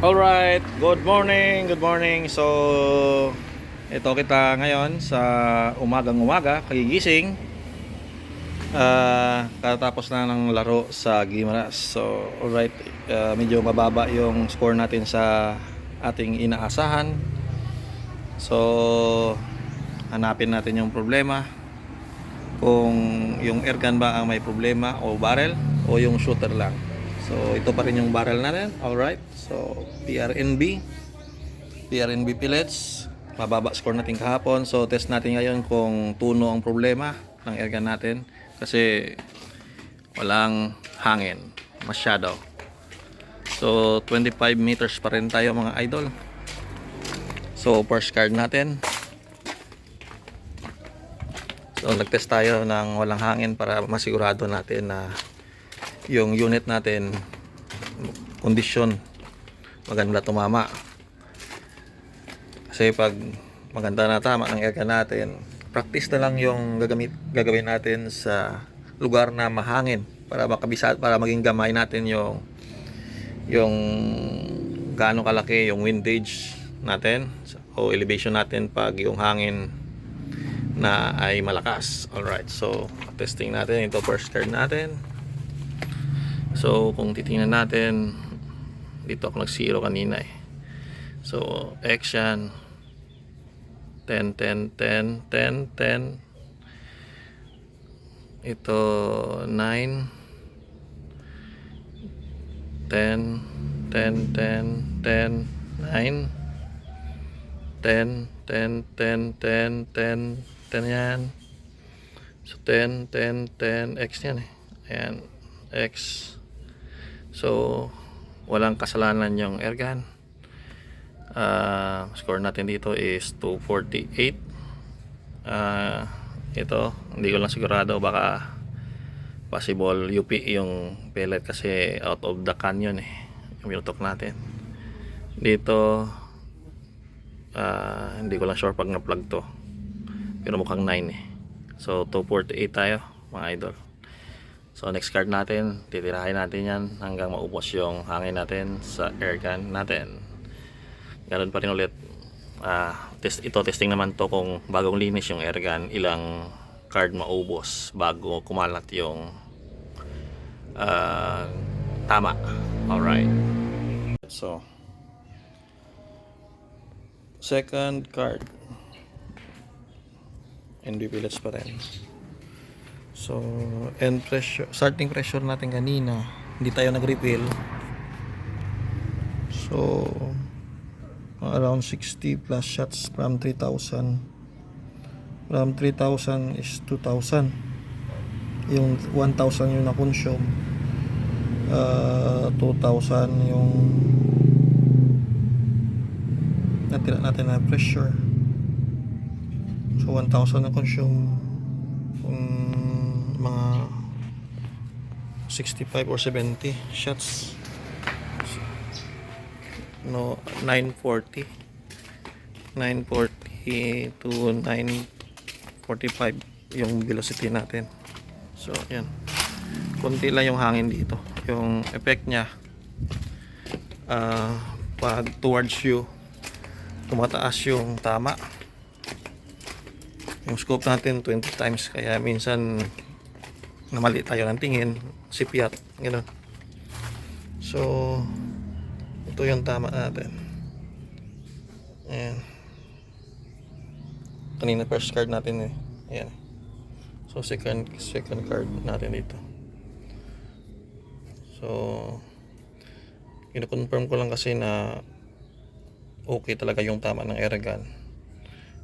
Alright, good morning, good morning. So, ito kita ngayon sa umagang umaga, kagigising. Ah, katapos na ng laro sa Gimaras. So, alright, ah, medyo mababa yung score natin sa ating inaasahan. So, hanapin natin yung problema. Kung yung airgun ba ang may problema o barrel o yung shooter lang. So, ito pa rin yung barrel natin. Alright. So, PRNB. PRNB pellets. Mababa score natin kahapon. So, test natin ngayon kung tuno ang problema ng airgun natin. Kasi, walang hangin. Masyado. So, 25 meters pa rin tayo mga idol. So, first card natin. So, nagtest tayo ng walang hangin para masigurado natin na yung unit natin. Kondisyon. Maganda tumama. Kasi pag maganda na tama ng airgun natin practice na lang yung gagamit gagawin natin sa lugar na mahangin para makabisa para maging gamay natin yung yung gaano kalaki yung windage natin o elevation natin pag yung hangin na ay malakas. Alright so testing natin. Ito first card natin So, kung titingnan natin, dito ako nag-zero kanina eh. So, X yan. 10, 10, 10, 10, 10. Ito, 9. 10, 10, 10, 10, 9. 10, 10, 10, 10, 10, 10 yan. So, 10, 10, 10, X yan eh. Ayan, X. So, walang kasalanan yung airgun. Ah, score natin dito is 248. Ah, ito, hindi ko lang sigurado baka possible UP yung pellet kasi out of the canyon eh. Yung minutok natin. Dito ah, hindi ko lang sure pag na-plug to. Pero mukhang 9 eh. So 248 tayo mga idol. So next card natin, titirahin natin yan hanggang maubos yung hangin natin sa airgun natin. Ganun pa rin ulit. Ah, test, ito testing naman to kung bagong linis yung airgun, ilang card maubos bago kumalat yung ah, tama. Alright. So, second card. NB pellets pa rin. So, end pressure, starting pressure natin kanina, hindi tayo nag-refill. So, around 60 plus shots from 3,000. From 3,000 is 2,000. Yung 1,000 yung na-consume. Uh, 2,000 yung natira natin na pressure. So, 1,000 na consume kung mga 65 or 70 shots. No 940 940 to 945 yung velocity natin. So yan. Konti lang yung hangin dito. Yung effect nya ah, pag towards you tumataas yung tama. Yung scope natin 20 times. Kaya minsan namali tayo ng tingin sipiat gano'n. So ito yung tama natin. Ayan. Kanina first card natin eh. Ayan. So second second card natin dito. So kino-confirm ko lang kasi na okay talaga yung tama ng airgun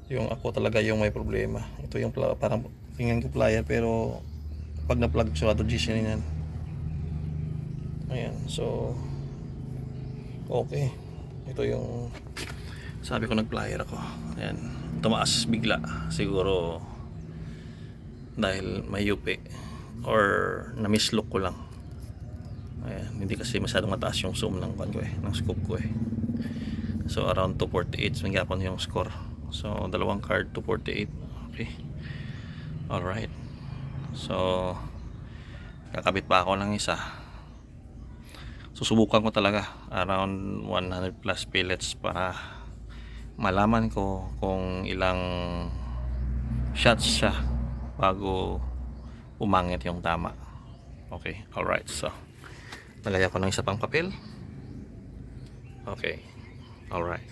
yung ako talaga yung may problema. Ito yung parang tingin ko plier pero pag na-plug auto GC yan. Ayan so okay. Ito yung sabi ko nag-plier ako. Ayan tumaas bigla siguro dahil may UP or na-mislook ko lang. Ayan hindi kasi masyadong mataas yung zoom ng ko eh ng scope ko eh. So around 248 magyapon yung score. So dalawang card 248 okay. Alright so kakabit pa ako ng isa susubukan ko talaga around 100 plus pellets para malaman ko kung ilang shots siya bago umangit yung tama. Okay, alright. So, nalagyan ko ng isa pang papel. Okay, alright.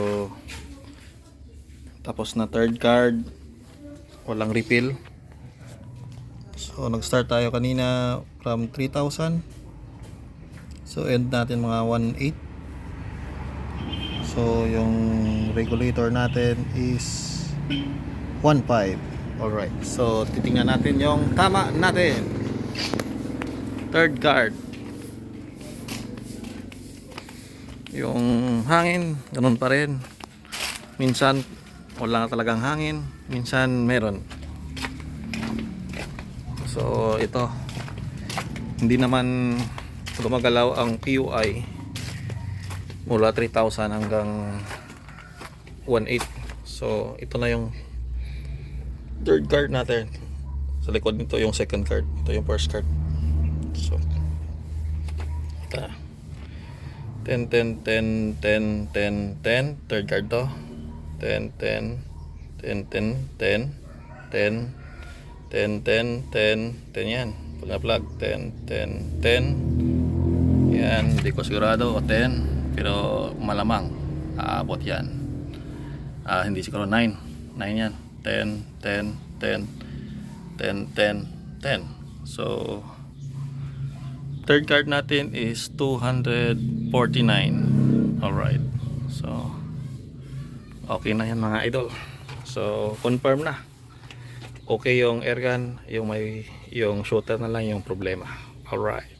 So, tapos na third card, walang refill. So, nag-start tayo kanina from 3,000. So, end natin mga 1.8. So, yung regulator natin is 1.5. Alright. So, titingnan natin yung tama natin. Third card. Yung hangin, ganun pa rin. Minsan, wala talagang hangin. Minsan, meron. So, ito. Hindi naman gumagalaw ang PUI mula 3,000 hanggang 1.8 so ito na yung third card natin. Sa likod nito yung second card. Ito yung first card. So ito na. 10, 10, 10, 10, 10, 10 third card to. 10, 10 10, 10, 10 10 10, 10, 10 yan. Pag na-plug 10, 10, 10 yan, hindi ko sigurado o 10 pero malamang aabot yan. Ah, hindi siguro 9 9 yan. 10, 10, 10 10, 10, 10 so third card natin is 249 alright. So okay na yan mga idol. So confirm na okay yung airgun yung may yung shooter na lang yung problema. Alright